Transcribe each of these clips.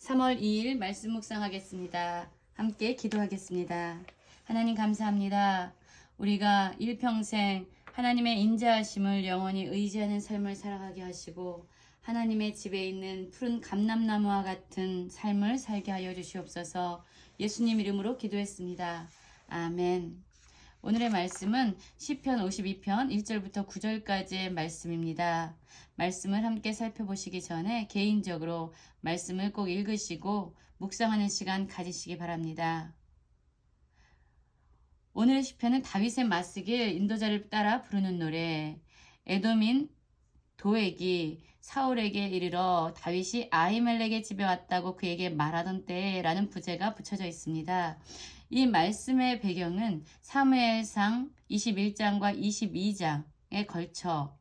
3월 2일 말씀 묵상하겠습니다. 함께 기도하겠습니다. 하나님 감사합니다. 우리가 일평생 하나님의 인자하심을 영원히 의지하는 삶을 살아가게 하시고 하나님의 집에 있는 푸른 감람나무와 같은 삶을 살게 하여 주시옵소서 예수님 이름으로 기도했습니다. 아멘. 오늘의 말씀은 시편 52편 1절부터 9절까지의 말씀입니다. 말씀을 함께 살펴보시기 전에 개인적으로 말씀을 꼭 읽으시고 묵상하는 시간 가지시기 바랍니다. 오늘의 시편은 다윗의 맞쓰길 인도자를 따라 부르는 노래 에돔인 도액이 사울에게 이르러 다윗이 아이멜렉의 집에 왔다고 그에게 말하던 때라는 부제가 붙여져 있습니다. 이 말씀의 배경은 사무엘상 21장과 22장에 걸쳐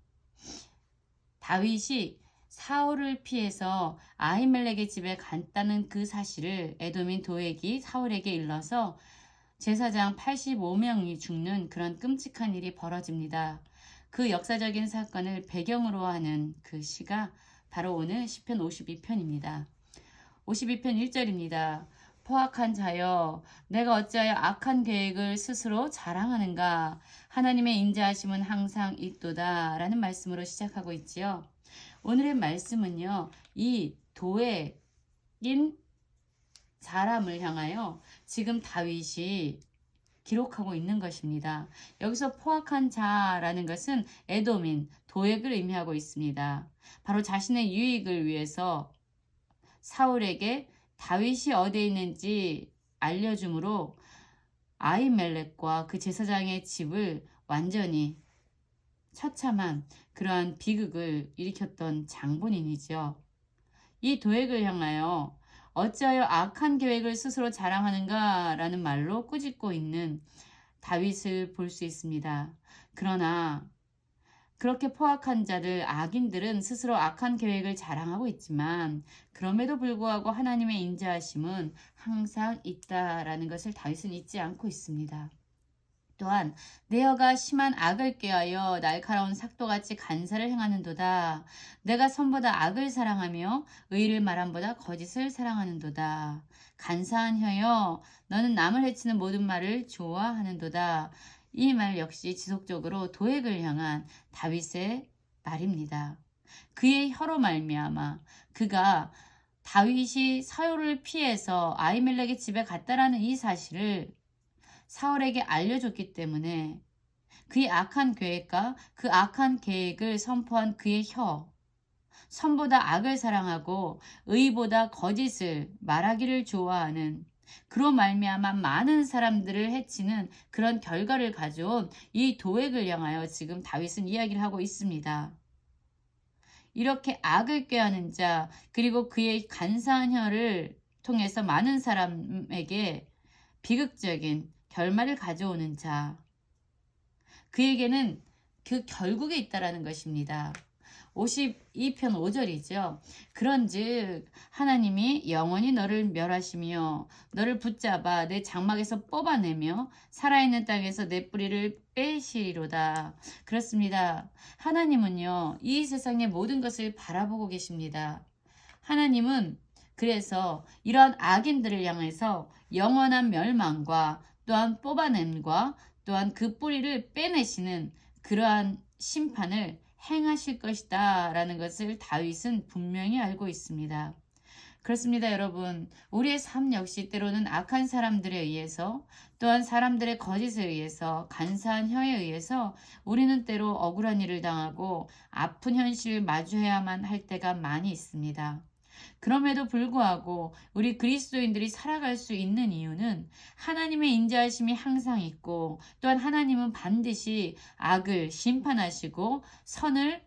다윗이 사울을 피해서 아히멜렉의 집에 갔다는 그 사실을 에돔인 도액이 사울에게 일러서 제사장 85명이 죽는 그런 끔찍한 일이 벌어집니다. 그 역사적인 사건을 배경으로 하는 그 시가 바로 오늘 시편 52편입니다. 52편 1절입니다. 포악한 자여 내가 어찌하여 악한 계획을 스스로 자랑하는가 하나님의 인자하심은 항상 있도다 라는 말씀으로 시작하고 있지요. 오늘의 말씀은요. 이 도액인 사람을 향하여 지금 다윗이 기록하고 있는 것입니다. 여기서 포악한 자라는 것은 에도민, 도액을 의미하고 있습니다. 바로 자신의 유익을 위해서 사울에게 다윗이 어디에 있는지 알려주므로 아이멜렉과 그 제사장의 집을 완전히 처참한 그러한 비극을 일으켰던 장본인이죠. 이 도액을 향하여 어찌하여 악한 계획을 스스로 자랑하는가 라는 말로 꾸짖고 있는 다윗을 볼 수 있습니다. 그러나 그렇게 포악한 자들, 악인들은 스스로 악한 계획을 자랑하고 있지만 그럼에도 불구하고 하나님의 인자하심은 항상 있다라는 것을 다윗은 잊지 않고 있습니다. 또한 내어가 심한 악을 꾀하여 날카로운 삭도같이 간사를 행하는도다. 내가 선보다 악을 사랑하며 의를 말함보다 거짓을 사랑하는도다. 간사한 혀여 너는 남을 해치는 모든 말을 좋아하는도다. 이 말 역시 지속적으로 도액을 향한 다윗의 말입니다. 그의 혀로 말미암아 그가 다윗이 사울을 피해서 아이멜렉의 집에 갔다라는 이 사실을 사울에게 알려줬기 때문에 그의 악한 계획과 그 악한 계획을 선포한 그의 혀, 선보다 악을 사랑하고 의보다 거짓을 말하기를 좋아하는 그로 말미암아 많은 사람들을 해치는 그런 결과를 가져온 이 도액을 향하여 지금 다윗은 이야기를 하고 있습니다. 이렇게 악을 꾀하는 자 그리고 그의 간사한 혀를 통해서 많은 사람에게 비극적인 결말을 가져오는 자. 그에게는 그 결국에 있다라는 것입니다. 52편 5절이죠. 그런즉 하나님이 영원히 너를 멸하시며 너를 붙잡아 내 장막에서 뽑아내며 살아있는 땅에서 내 뿌리를 빼시리로다. 그렇습니다. 하나님은요. 이 세상의 모든 것을 바라보고 계십니다. 하나님은 그래서 이러한 악인들을 향해서 영원한 멸망과 또한 뽑아냄과 또한 그 뿌리를 빼내시는 그러한 심판을 행하실 것이다 라는 것을 다윗은 분명히 알고 있습니다. 그렇습니다, 여러분. 우리의 삶 역시 때로는 악한 사람들에 의해서 또한 사람들의 거짓에 의해서 간사한 혀에 의해서 우리는 때로 억울한 일을 당하고 아픈 현실을 마주해야만 할 때가 많이 있습니다. 그럼에도 불구하고 우리 그리스도인들이 살아갈 수 있는 이유는 하나님의 인자하심이 항상 있고 또한 하나님은 반드시 악을 심판하시고 선을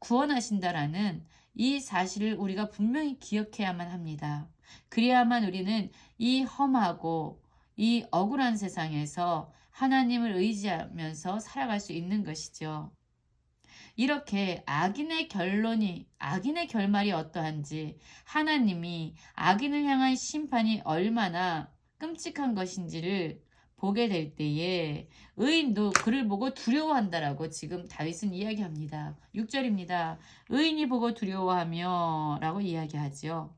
구원하신다라는 이 사실을 우리가 분명히 기억해야만 합니다. 그래야만 우리는 이 험하고 이 억울한 세상에서 하나님을 의지하면서 살아갈 수 있는 것이죠. 이렇게 악인의 결론이, 악인의 결말이 어떠한지, 하나님이 악인을 향한 심판이 얼마나 끔찍한 것인지를 보게 될 때에 의인도 그를 보고 두려워한다라고 지금 다윗은 이야기합니다. 6절입니다. 의인이 보고 두려워하며 라고 이야기하죠.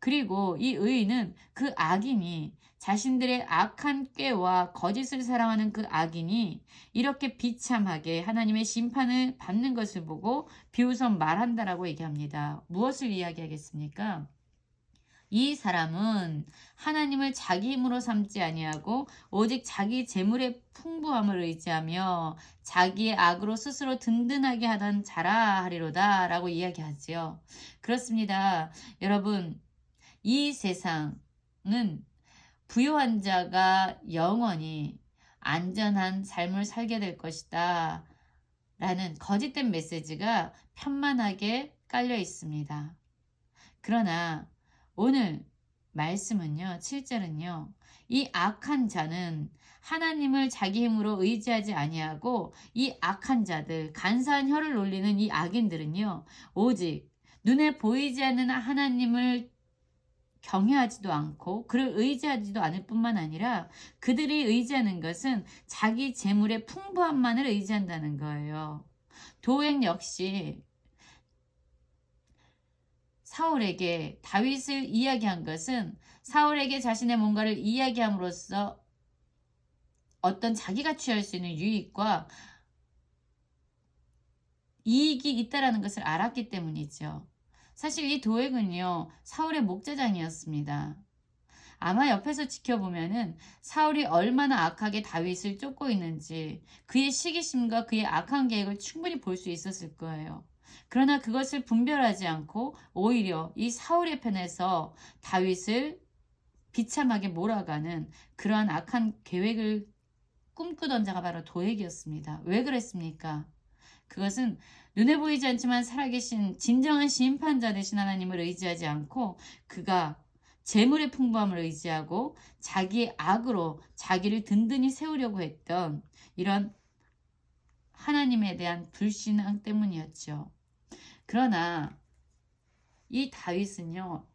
그리고 이 의인은 그 악인이 자신들의 악한 꾀와 거짓을 사랑하는 그 악인이 이렇게 비참하게 하나님의 심판을 받는 것을 보고 비웃어 말한다라고 얘기합니다. 무엇을 이야기하겠습니까? 이 사람은 하나님을 자기 힘으로 삼지 아니하고 오직 자기 재물의 풍부함을 의지하며 자기의 악으로 스스로 든든하게 하던 자라 하리로다라고 이야기하지요. 그렇습니다. 여러분, 이 세상은 부유한 자가 영원히 안전한 삶을 살게 될 것이다. 라는 거짓된 메시지가 편만하게 깔려 있습니다. 그러나 오늘 말씀은요, 7절은요, 이 악한 자는 하나님을 자기 힘으로 의지하지 아니하고 이 악한 자들, 간사한 혀를 놀리는 이 악인들은요, 오직 눈에 보이지 않는 하나님을 경외하지도 않고 그를 의지하지도 않을 뿐만 아니라 그들이 의지하는 것은 자기 재물의 풍부함만을 의지한다는 거예요. 도액 역시 사울에게 다윗을 이야기한 것은 사울에게 자신의 뭔가를 이야기함으로써 어떤 자기가 취할 수 있는 유익과 이익이 있다라는 것을 알았기 때문이죠. 사실 이 도액은요, 사울의 목자장이었습니다. 아마 옆에서 지켜보면은 사울이 얼마나 악하게 다윗을 쫓고 있는지 그의 시기심과 그의 악한 계획을 충분히 볼 수 있었을 거예요. 그러나 그것을 분별하지 않고 오히려 이 사울의 편에서 다윗을 비참하게 몰아가는 그러한 악한 계획을 꿈꾸던 자가 바로 도액이었습니다. 왜 그랬습니까? 그것은 눈에 보이지 않지만 살아계신 진정한 심판자 되신 하나님을 의지하지 않고 그가 재물의 풍부함을 의지하고 자기의 악으로 자기를 든든히 세우려고 했던 이런 하나님에 대한 불신앙 때문이었죠. 그러나 이 다윗은요,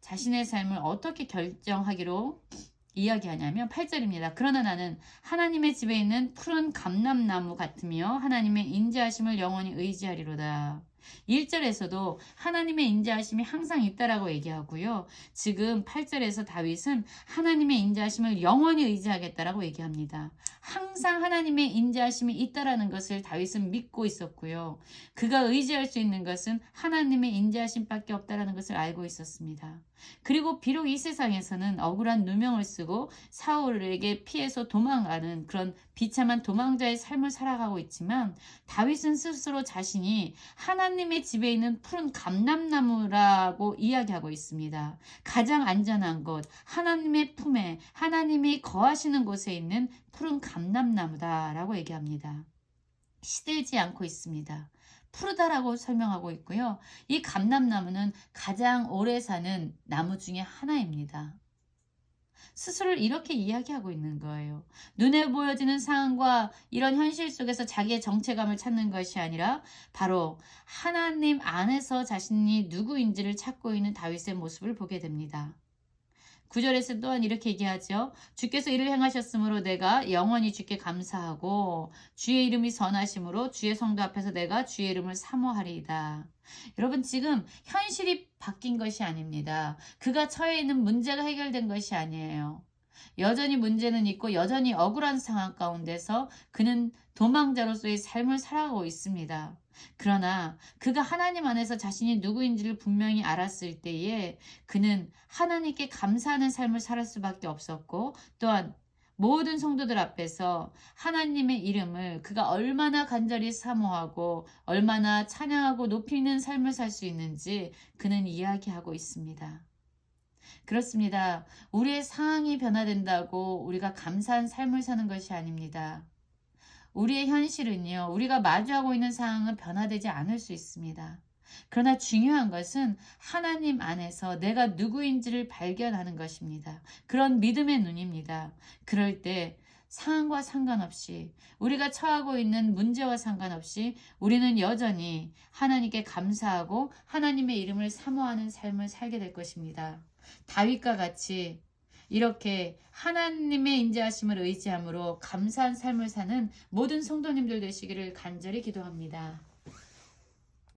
자신의 삶을 어떻게 결정하기로 이야기하냐면 8절입니다. 그러나 나는 하나님의 집에 있는 푸른 감람나무 같으며 하나님의 인자하심을 영원히 의지하리로다. 1절에서도 하나님의 인자하심이 항상 있다라고 얘기하고요. 지금 8절에서 다윗은 하나님의 인자하심을 영원히 의지하겠다라고 얘기합니다. 항상 하나님의 인자하심이 있다라는 것을 다윗은 믿고 있었고요. 그가 의지할 수 있는 것은 하나님의 인자하심밖에 없다라는 것을 알고 있었습니다. 그리고 비록 이 세상에서는 억울한 누명을 쓰고 사울에게 피해서 도망가는 그런 비참한 도망자의 삶을 살아가고 있지만 다윗은 스스로 자신이 하나님의 집에 있는 푸른 감람나무라고 이야기하고 있습니다. 가장 안전한 곳, 하나님의 품에 하나님이 거하시는 곳에 있는 푸른 감람나무다라고 얘기합니다. 시들지 않고 있습니다. 푸르다라고 설명하고 있고요. 이 감람나무는 가장 오래 사는 나무 중에 하나입니다. 스스로를 이렇게 이야기하고 있는 거예요. 눈에 보여지는 상황과 이런 현실 속에서 자기의 정체감을 찾는 것이 아니라 바로 하나님 안에서 자신이 누구인지를 찾고 있는 다윗의 모습을 보게 됩니다. 9절에서 또한 이렇게 얘기하죠. 주께서 이를 행하셨으므로 내가 영원히 주께 감사하고 주의 이름이 선하심으로 주의 성도 앞에서 내가 주의 이름을 사모하리이다. 여러분 지금 현실이 바뀐 것이 아닙니다. 그가 처해 있는 문제가 해결된 것이 아니에요. 여전히 문제는 있고 여전히 억울한 상황 가운데서 그는 도망자로서의 삶을 살아가고 있습니다. 그러나 그가 하나님 안에서 자신이 누구인지를 분명히 알았을 때에 그는 하나님께 감사하는 삶을 살 수밖에 없었고 또한 모든 성도들 앞에서 하나님의 이름을 그가 얼마나 간절히 사모하고 얼마나 찬양하고 높이는 삶을 살 수 있는지 그는 이야기하고 있습니다. 그렇습니다. 우리의 상황이 변화된다고 우리가 감사한 삶을 사는 것이 아닙니다. 우리의 현실은요, 우리가 마주하고 있는 상황은 변화되지 않을 수 있습니다. 그러나 중요한 것은 하나님 안에서 내가 누구인지를 발견하는 것입니다. 그런 믿음의 눈입니다. 그럴 때 상황과 상관없이 우리가 처하고 있는 문제와 상관없이 우리는 여전히 하나님께 감사하고 하나님의 이름을 사모하는 삶을 살게 될 것입니다. 다윗과 같이 이렇게 하나님의 인자하심을 의지함으로 감사한 삶을 사는 모든 성도님들 되시기를 간절히 기도합니다.